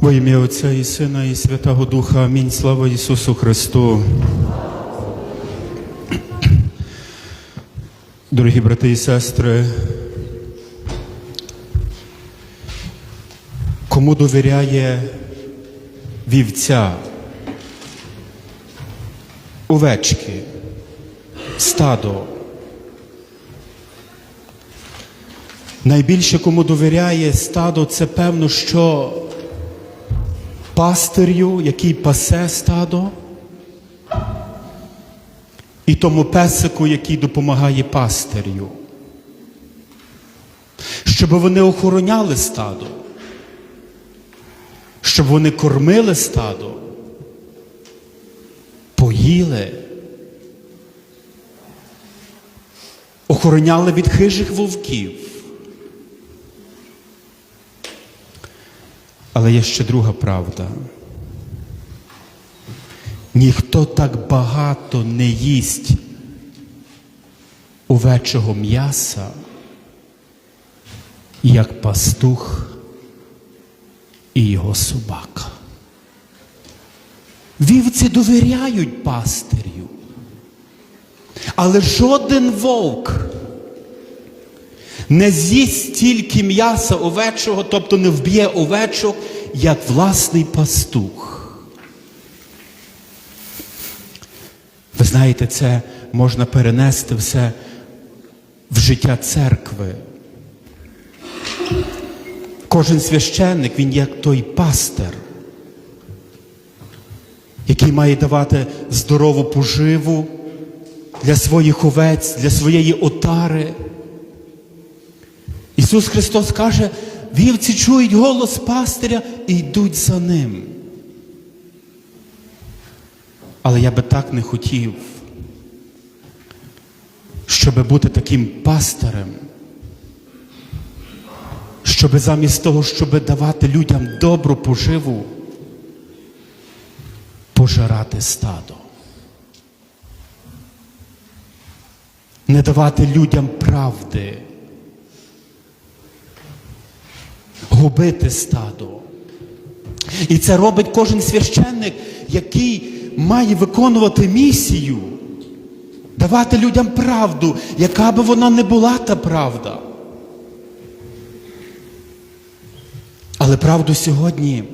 Во ім'я Отця і Сина, і Святого Духа. Амінь. Слава Ісусу Христу. Дорогі брати і сестри, кому довіряє вівця, овечки, стадо? Найбільше кому довіряє стадо, це певно, що пастирю, який пасе стадо, і тому песику, який допомагає пастирю. Щоб вони охороняли стадо, щоб вони кормили стадо, поїли, охороняли від хижих вовків. Але є ще друга правда. Ніхто так багато не їсть овечого м'яса, як пастух і його собака. Вівці довіряють пастирю, але жоден вовк не з'їсть стільки м'яса овечого, тобто не вб'є овечок, як власний пастух. Ви знаєте, це можна перенести все в життя церкви. Кожен священник, він як той пастир, який має давати здорову поживу для своїх овець, для своєї отари. Ісус Христос каже, вівці чують голос пастиря і йдуть за ним. Але я би так не хотів, щоб бути таким пастирем, щоб замість того, щоб давати людям добру поживу, пожирати стадо. Не давати людям правди. Губити стадо. І це робить кожен священник, який має виконувати місію, давати людям правду, яка би вона не була та правда. Але правду сьогодні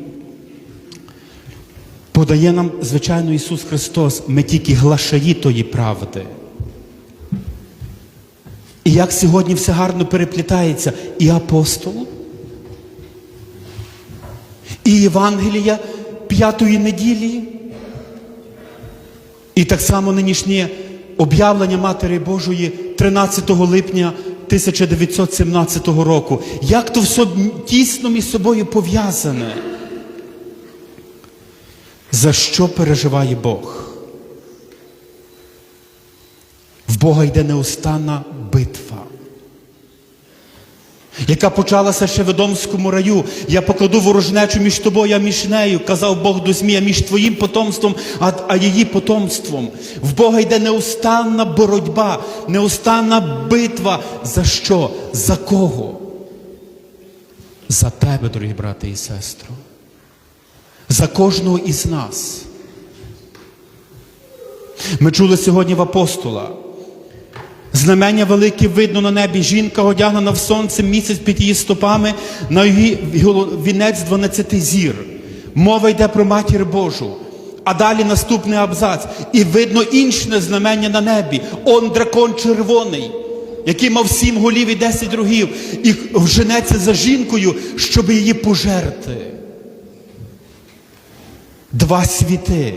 подає нам, звичайно, Ісус Христос, ми тільки глашаї тої правди. І як сьогодні все гарно переплітається і апостол, і Євангелія п'ятої неділі, і так само нинішнє об'явлення Матері Божої 13 липня 1917 року. Як то все тісно між собою пов'язане? За що переживає Бог? В Бога йде неустанна битва яка почалася ще в Едомському раю. Я покладу ворожнечу між тобою, а між нею, казав Бог до Змія, між твоїм потомством, а, а її потомством. В Бога йде неустанна боротьба, неустанна битва. За що? За кого? За тебе, дорогі брати і сестри. За кожного із нас. Ми чули сьогодні в апостола. Знамення велике видно на небі. Жінка одягнена в сонце, місяць під її стопами, на її вінець 12 зір. Мова йде про матір Божу. А далі наступний абзац. І видно інше знамення на небі. Он дракон червоний, який мав сім голів і десять рогів, і вженеться за жінкою, щоб її пожерти. Два світи.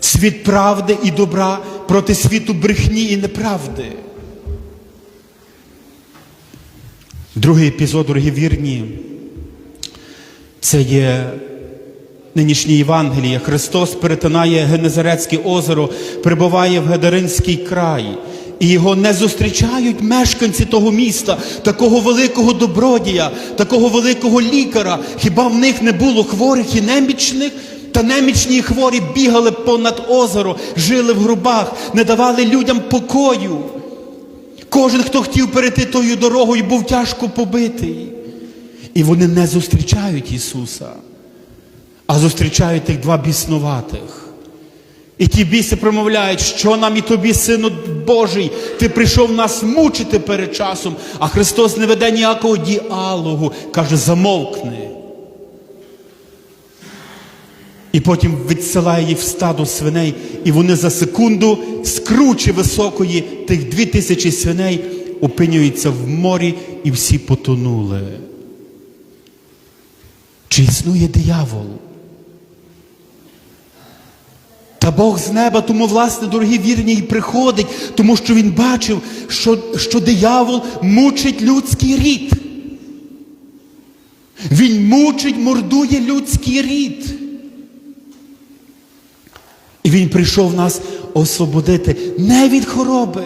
Світ правди і добра проти світу брехні і неправди. Другий епізод, дорогі вірні, це є нинішнє Євангеліє. Христос перетинає Генезарецьке озеро, прибуває в Гедаринський край. І його не зустрічають мешканці того міста, такого великого добродія, такого великого лікаря. Хіба в них не було хворих і немічних? Та немічні і хворі бігали понад озеро, жили в грубах, не давали людям покою. Кожен, хто хотів перейти тою дорогою, був тяжко побитий. І вони не зустрічають Ісуса, а зустрічають тих два біснуватих. І ті біси промовляють, що нам і тобі, Сину Божий, ти прийшов нас мучити перед часом, а Христос не веде ніякого діалогу, каже, замовкни. І потім відсилає їх в стадо свиней, і вони за секунду з кручі високої тих дві тисячі свиней опинюються в морі і всі потонули. Чи існує диявол? Та Бог з неба, тому, власне, дорогі вірні, і приходить, тому що він бачив, що, що диявол мучить людський рід. Він мучить, мордує людський рід. І він прийшов нас освободити не від хвороби,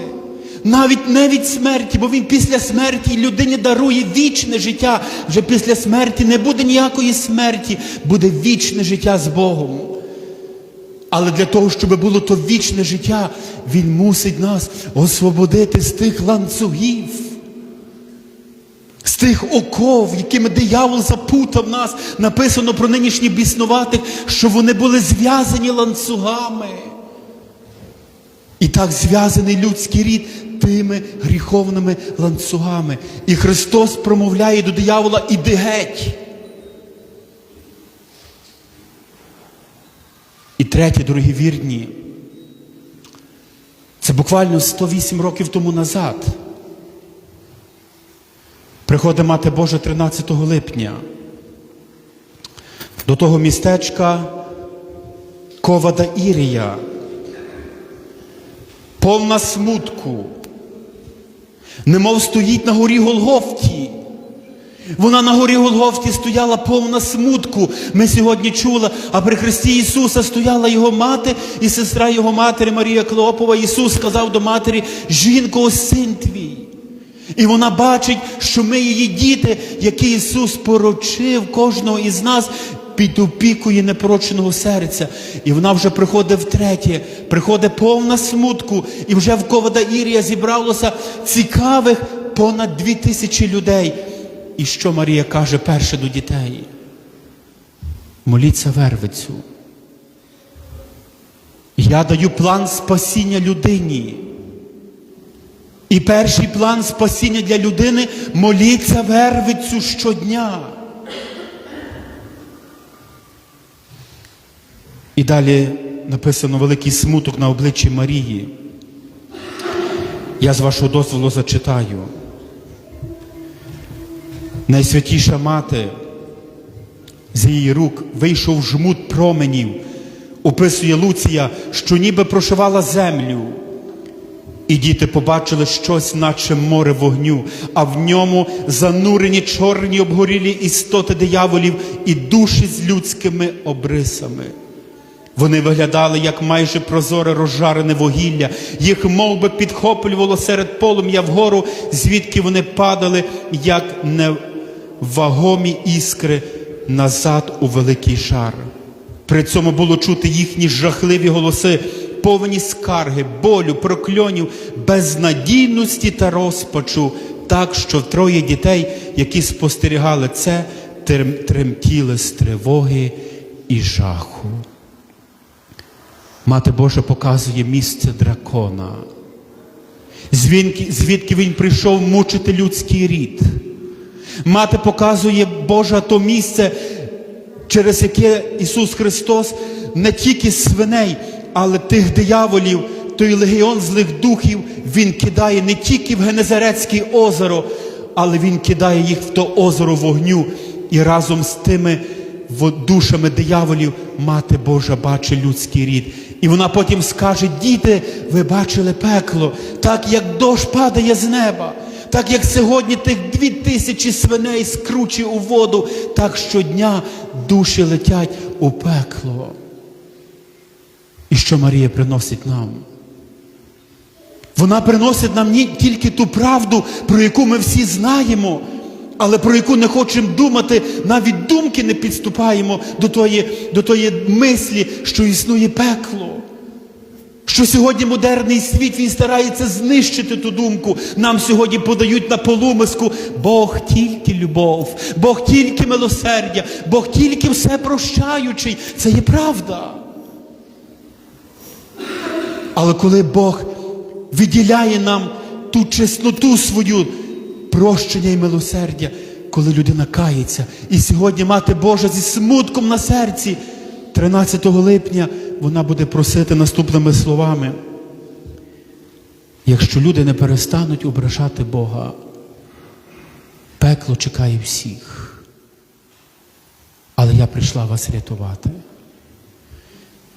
навіть не від смерті, бо він після смерті людині дарує вічне життя. Вже після смерті не буде ніякої смерті, буде вічне життя з Богом. Але для того, щоб було то вічне життя, Він мусить нас освободити з тих ланцюгів, з тих оков, якими диявол запутав нас. Написано про нинішніх біснуватих, що вони були зв'язані ланцюгами. І так зв'язаний людський рід тими гріховними ланцюгами. І Христос промовляє до диявола іди геть. І третє, дорогі вірні, це буквально 108 років тому назад. Приходить Мати Божа 13 липня до того містечка Ковада Ірія, повна смутку, немов стоїть на горі Голгофті. Вона на горі Голгофті стояла повна смутку. Ми сьогодні чули, а при Христі Ісуса стояла його мати і сестра його матері Марія Клеопова. Ісус сказав до матері, жінко, ось син твій. І вона бачить, що ми її діти, які Ісус порочив кожного із нас під опікою непороченого серця. І вона вже приходить втретє, приходить повна смутку, і вже в Ковада Ірія зібралося цікавих понад дві тисячі людей. І що Марія каже перше до дітей? Моліться вервицю. Я даю план спасіння людині. І перший план спасіння для людини моліться вервицю щодня. І далі написано великий смуток на обличчі Марії. Я з вашого дозволу зачитаю. Найсвятіша мати з її рук вийшов жмут променів, описує Луція, що ніби прошивала землю. І діти побачили щось, наче море вогню, а в ньому занурені чорні обгорілі істоти дияволів і душі з людськими обрисами. Вони виглядали як майже прозоре розжарене вугілля, їх мов би, підхоплювало серед полум'я вгору, звідки вони падали, як невагомі іскри назад у великий шар. При цьому було чути їхні жахливі голоси, повні скарги, болю, прокльонів, безнадійності та розпачу, так що троє дітей, які спостерігали це, тремтіли з тривоги і жаху. Мати Божа показує місце дракона, звідки, він прийшов мучити людський рід. Мати показує Божа то місце, через яке Ісус Христос не тільки свиней, але тих дияволів, той легіон злих духів, Він кидає не тільки в Генезарецьке озеро, але Він кидає їх в то озеро вогню. І разом з тими душами дияволів Мати Божа бачить людський рід. І вона потім скаже: діти, ви бачили пекло, так як дощ падає з неба. Так як сьогодні тих дві тисячі свиней скручує у воду, так щодня душі летять у пекло. І що Марія приносить нам? Вона приносить нам не тільки ту правду, про яку ми всі знаємо, але про яку не хочемо думати, навіть думки не підступаємо до тої, до тої мислі, що існує пекло. Що сьогодні модерний світ він старається знищити ту думку. Нам сьогодні подають на полумиску Бог тільки любов, Бог тільки милосердя, Бог тільки все прощаючий. Це є правда. Але коли Бог виділяє нам ту чесноту свою прощення і милосердя, коли людина кається, і сьогодні мати Божа зі смутком на серці, 13 липня вона буде просити наступними словами. Якщо люди не перестануть ображати Бога, пекло чекає всіх. Але я прийшла вас рятувати.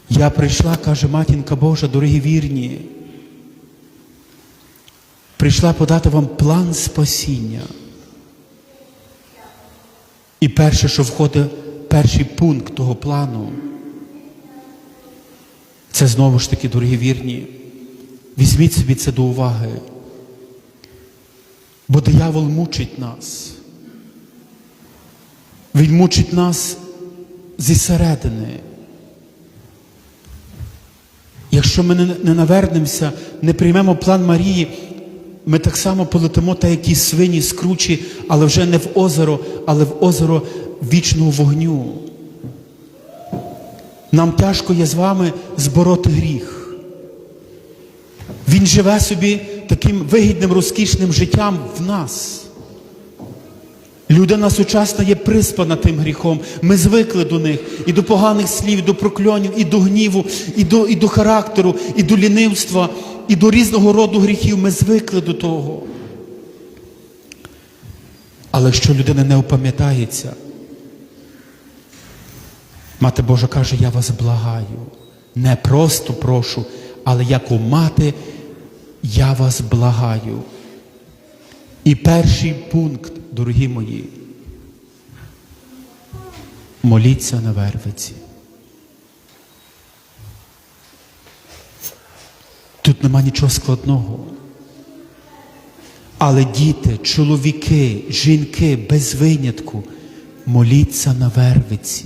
Я прийшла, каже матінка Божа, дорогі вірні. Прийшла подати вам план спасіння. І перше, що входить, перший пункт того плану, це знову ж таки, дорогі вірні, візьміть собі це до уваги. Бо диявол мучить нас. Він мучить нас зі середини. Якщо ми не, не навернемося, не приймемо план Марії, ми так само полетимо та якісь свині скручі, але вже не в озеро, але в озеро вічного вогню. Нам тяжко є з вами збороти гріх. Він живе собі таким вигідним, розкішним життям в нас. Людина сучасна є приспана тим гріхом. Ми звикли до них і до поганих слів, і до прокльонів, і до гніву, і до, і до характеру, і до лінивства, і до різного роду гріхів. Ми звикли до того. Але якщо людина не опам'ятається, Мати Божа каже, я вас благаю. Не просто прошу, але як у мати, я вас благаю. І перший пункт, дорогі мої, моліться на вервиці. Тут нема нічого складного. Але діти, чоловіки, жінки без винятку, моліться на вервиці.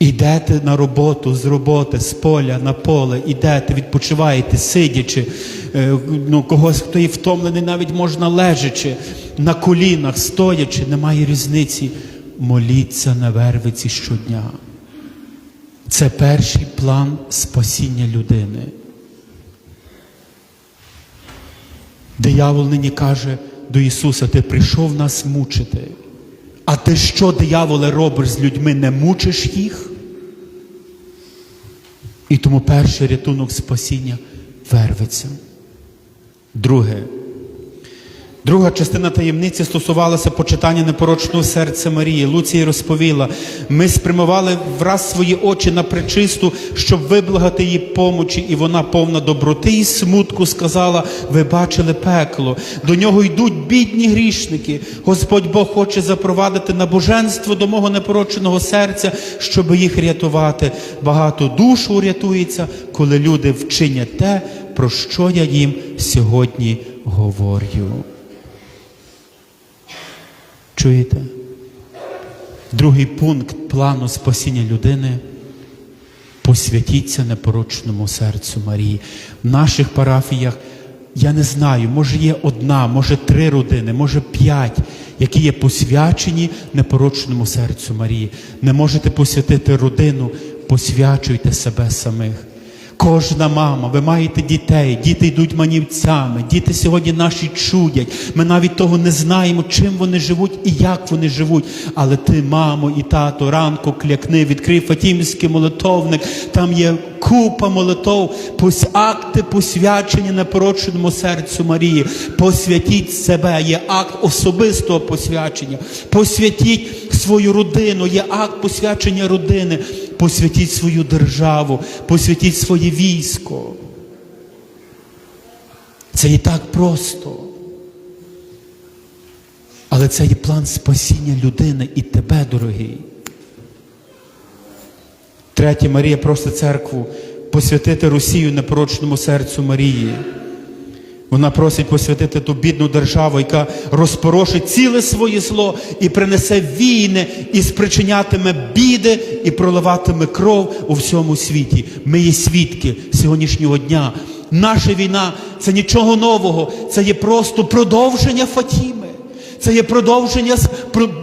Ідете на роботу з роботи, з поля на поле, ідете, відпочиваєте, сидячи, е, ну, когось, хто є втомлений, навіть можна лежачи, на колінах, стоячи, немає різниці. Моліться на вервиці щодня. Це перший план спасіння людини. Диявол нині каже до Ісуса, Ти прийшов нас мучити. А ти що, дияволе, робиш з людьми, не мучиш їх? І тому перший рятунок спасіння вервиться. Друге. Друга частина таємниці стосувалася почитання непорочного серця Марії. Луція розповіла, ми спрямували враз свої очі на пречисту, щоб виблагати її помочі, і вона повна доброти і смутку сказала: ви бачили пекло. До нього йдуть бідні грішники. Господь Бог хоче запровадити набоженство до мого непороченого серця, щоб їх рятувати. Багато душ урятується, коли люди вчинять те, про що я їм сьогодні говорю. Чуєте? Другий пункт плану спасіння людини посвятіться непорочному серцю Марії. В наших парафіях, я не знаю, може є одна, може три родини, може п'ять, які є посвячені непорочному серцю Марії. Не можете посвятити родину, посвячуйте себе самих. Кожна мама, ви маєте дітей, діти йдуть манівцями, діти сьогодні наші чудять. Ми навіть того не знаємо, чим вони живуть і як вони живуть. Але ти, мамо і тато, ранку клякни, відкрив Фатімський молитовник, там є купа молитов, пос- акти посвячення непороченому серцю Марії. Посвятіть себе, є акт особистого посвячення. Посвятіть свою родину, є акт посвячення родини. Посвятіть свою державу, посвятіть своє військо. Це і так просто. Але це є план спасіння людини і тебе, дорогий. Третє, Марія просить церкву посвятити Росію непорочному серцю Марії. Вона просить посвятити ту бідну державу, яка розпорошить ціле своє зло і принесе війни, і спричинятиме біди, і проливатиме кров у всьому світі. Ми є свідки сьогоднішнього дня. Наша війна це нічого нового, це є просто продовження Фатіми. Це є продовження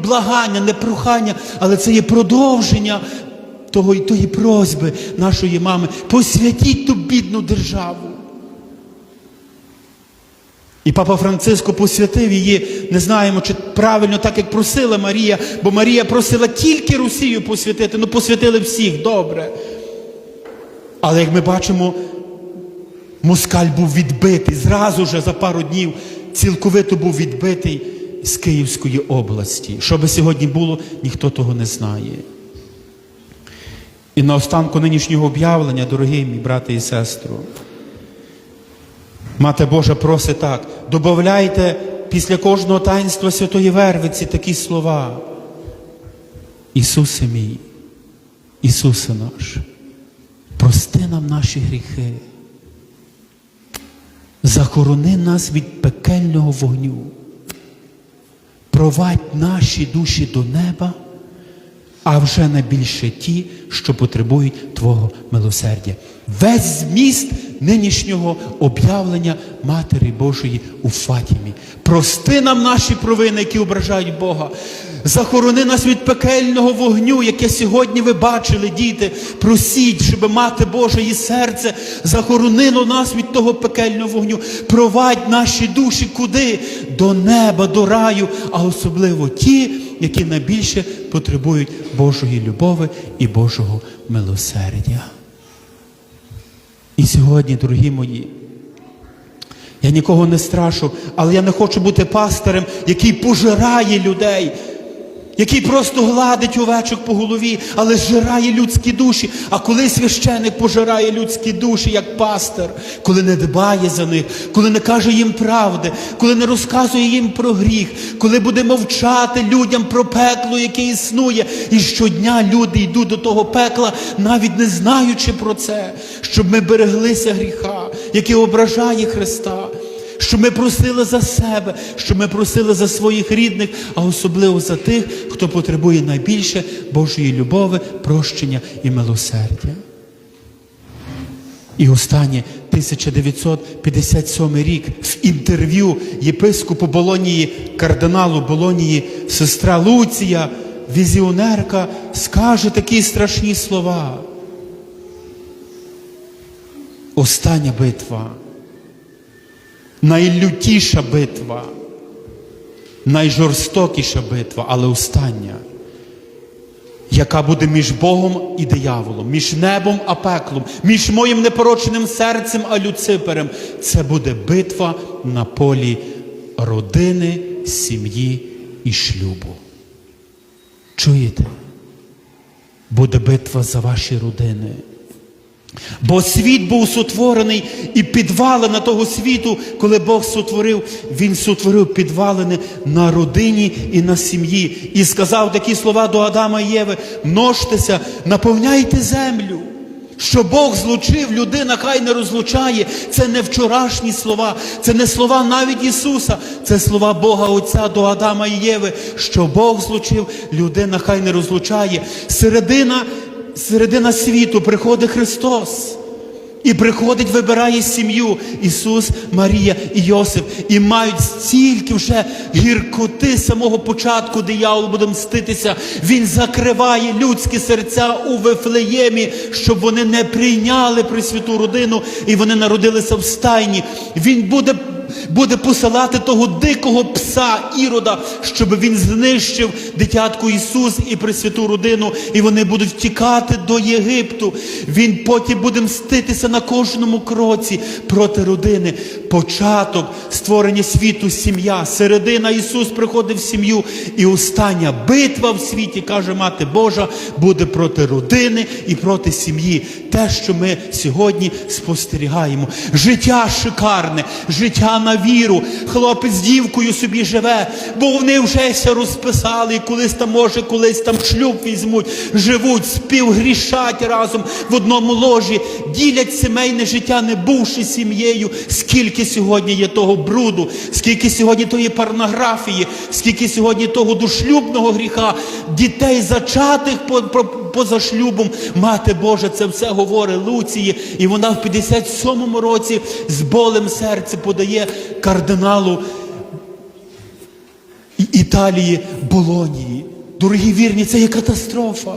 благання, не прохання, але це є продовження того, тої просьби нашої мами. Посвятіть ту бідну державу. І папа Франциско посвятив її, не знаємо, чи правильно так, як просила Марія, бо Марія просила тільки Росію посвятити, ну посвятили всіх, добре. Але як ми бачимо, москаль був відбитий, зразу же за пару днів цілковито був відбитий з Київської області. Що би сьогодні було, ніхто того не знає. І на останку нинішнього об'явлення, дорогі мій брати і сестру, Мати Божа просить так, добавляйте після кожного таїнства Святої Вервиці такі слова. Ісусе мій, Ісусе наш, прости нам наші гріхи, захорони нас від пекельного вогню, провадь наші душі до неба, а вже найбільше ті, що потребують Твого милосердя. Весь зміст нинішнього об'явлення Матері Божої у Фатімі. Прости нам наші провини, які ображають Бога. Захорони нас від пекельного вогню, яке сьогодні ви бачили, діти. Просіть, щоб мати Божа і серце захоронило нас від того пекельного вогню. Провадь наші душі куди? До неба, до раю, а особливо ті, які найбільше потребують Божої любови і Божого милосердя. І сьогодні, дорогі мої, я нікого не страшу, але я не хочу бути пастирем, який пожирає людей, який просто гладить овечок по голові, але зжирає людські душі. А коли священик пожирає людські душі, як пастир, коли не дбає за них, коли не каже їм правди, коли не розказує їм про гріх, коли буде мовчати людям про пекло, яке існує, і щодня люди йдуть до того пекла, навіть не знаючи про це, щоб ми береглися гріха, який ображає Христа щоб ми просили за себе, щоб ми просили за своїх рідних, а особливо за тих, хто потребує найбільше Божої любові, прощення і милосердя. І останнє 1957 рік в інтерв'ю єпископу Болонії, кардиналу Болонії, сестра Луція, візіонерка, скаже такі страшні слова. Остання битва найлютіша битва, найжорстокіша битва, але остання, яка буде між Богом і дияволом, між небом а пеклом, між моїм непороченим серцем а Люциферем. Це буде битва на полі родини, сім'ї і шлюбу. Чуєте? Буде битва за ваші родини. Бо світ був сотворений і підвалина того світу, коли Бог сотворив, Він сотворив підвалини на родині і на сім'ї. І сказав такі слова до Адама і Єви: множтеся, наповняйте землю. Що Бог злучив, людина хай не розлучає. Це не вчорашні слова, це не слова навіть Ісуса, це слова Бога Отця до Адама і Єви. Що Бог злучив, людина хай не розлучає. Середина середина світу приходить Христос. І приходить, вибирає сім'ю Ісус, Марія і Йосип. І мають стільки вже гіркоти самого початку, диявол буде мститися. Він закриває людські серця у Вифлеємі, щоб вони не прийняли Пресвяту родину і вони народилися в стайні. Він буде буде посилати того дикого пса Ірода, щоб він знищив дитятку Ісус і Пресвяту родину, і вони будуть втікати до Єгипту. Він потім буде мститися на кожному кроці проти родини. Початок створення світу, сім'я, середина Ісус приходить в сім'ю, і остання битва в світі, каже Мати Божа, буде проти родини і проти сім'ї. Те, що ми сьогодні спостерігаємо. Життя шикарне, життя на віру. Хлопець з дівкою собі живе, бо вони вже ся розписали, і колись там, може, колись там шлюб візьмуть, живуть, співгрішать разом в одному ложі, ділять сімейне життя, не бувши сім'єю. Скільки сьогодні є того бруду, скільки сьогодні тої порнографії, скільки сьогодні того дошлюбного гріха, дітей зачатих по- поза шлюбом. Мати Божа, це все говорить Луції, і вона в 57-му році з болем серця подає кардиналу Італії Болонії. Дорогі вірні, це є катастрофа.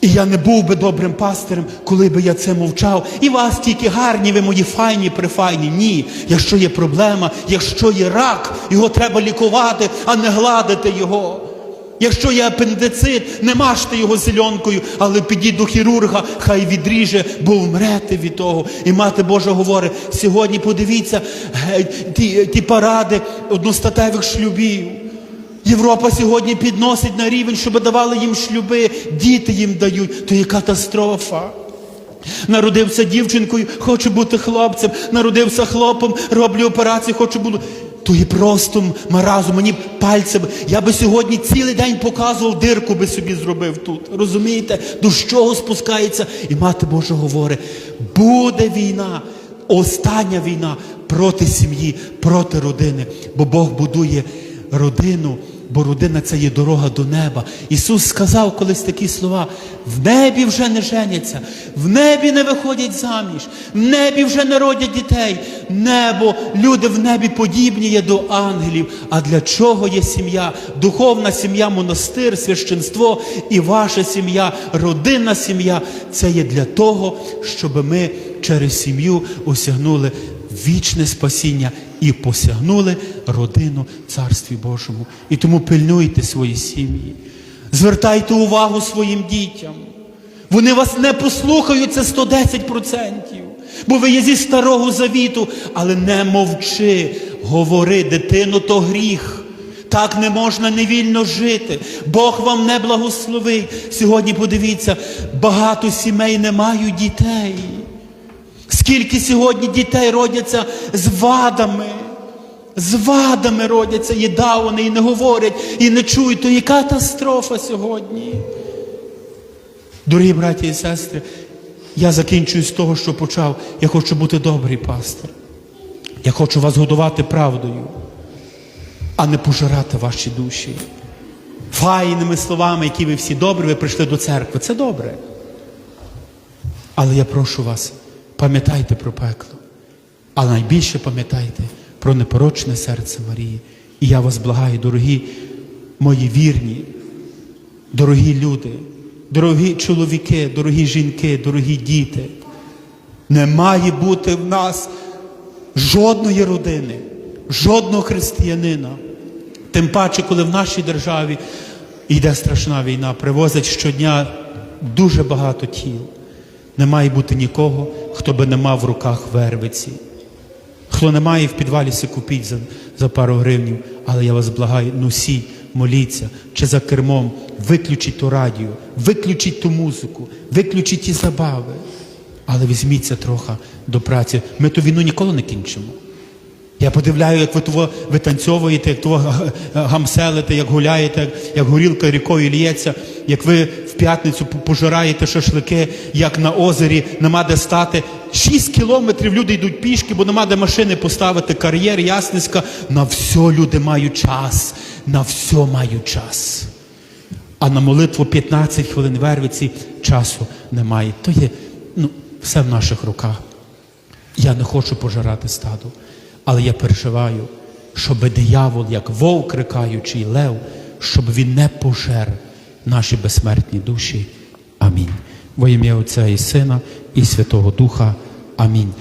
І я не був би добрим пастирем, коли би я це мовчав. І вас тільки гарні, ви мої файні, прифайні. Ні. Якщо є проблема, якщо є рак, його треба лікувати, а не гладити його. Якщо є апендицит, не мажте його зеленкою, але підіть до хірурга, хай відріже, бо вмрете від того. І мати Божа говорить, сьогодні подивіться ті, ті паради одностатевих шлюбів. Європа сьогодні підносить на рівень, щоб давали їм шлюби, діти їм дають, то є катастрофа. Народився дівчинкою, хочу бути хлопцем, народився хлопом, роблю операцію, хочу бути. То є просто маразу, мені пальцем. Я би сьогодні цілий день показував, дирку би собі зробив тут. Розумієте, до чого спускається? І мати Божа говорить: буде війна, остання війна проти сім'ї, проти родини, бо Бог будує родину, бо родина це є дорога до неба. Ісус сказав колись такі слова: в небі вже не женяться, в небі не виходять заміж, в небі вже не родять дітей. Небо, люди в небі подібні є до ангелів. А для чого є сім'я? Духовна сім'я, монастир, священство і ваша сім'я, родинна сім'я це є для того, щоб ми через сім'ю осягнули вічне спасіння і посягнули родину Царстві Божому. І тому пильнуйте свої сім'ї, звертайте увагу своїм дітям. Вони вас не послухають, це 110%. Бо ви є зі старого завіту, але не мовчи, говори, дитино, то гріх. Так не можна невільно жити. Бог вам не благословить. Сьогодні подивіться, багато сімей не мають дітей. Скільки сьогодні дітей родяться з вадами, з вадами родяться і дауни, і не говорять, і не чують, то є катастрофа сьогодні. Дорогі браті і сестри, я закінчую з того, що почав. Я хочу бути добрий пастир. Я хочу вас годувати правдою, а не пожирати ваші душі. Файними словами, які ви всі добрі, ви прийшли до церкви. Це добре. Але я прошу вас, пам'ятайте про пекло. А найбільше пам'ятайте про непорочне серце Марії. І я вас благаю, дорогі мої вірні, дорогі люди, дорогі чоловіки, дорогі жінки, дорогі діти. Не має бути в нас жодної родини, жодного християнина. Тим паче, коли в нашій державі йде страшна війна, привозять щодня дуже багато тіл. Не має бути нікого, хто би не мав в руках вервиці. Хто не має в підвалі си купіть за, за пару гривнів, але я вас благаю, носіть, моліться, чи за кермом, виключіть ту радіо, виключіть ту музику, виключіть ті забави. Але візьміться трохи до праці. Ми ту війну ніколи не кінчимо. Я подивляю, як ви того витанцьовуєте, як того гамселите, як гуляєте, як, горілка рікою лється, як ви в п'ятницю пожираєте шашлики, як на озері нема де стати. Шість кілометрів люди йдуть пішки, бо нема де машини поставити, кар'єр, ясниська. На все люди мають час, на все мають час. А на молитву 15 хвилин вервиці часу немає. То є ну, все в наших руках. Я не хочу пожирати стадо, але я переживаю, щоб диявол, як вовк крикаючий лев, щоб він не пожер наші безсмертні душі. Амінь. Во ім'я Отця і Сина і Святого Духа. Амінь.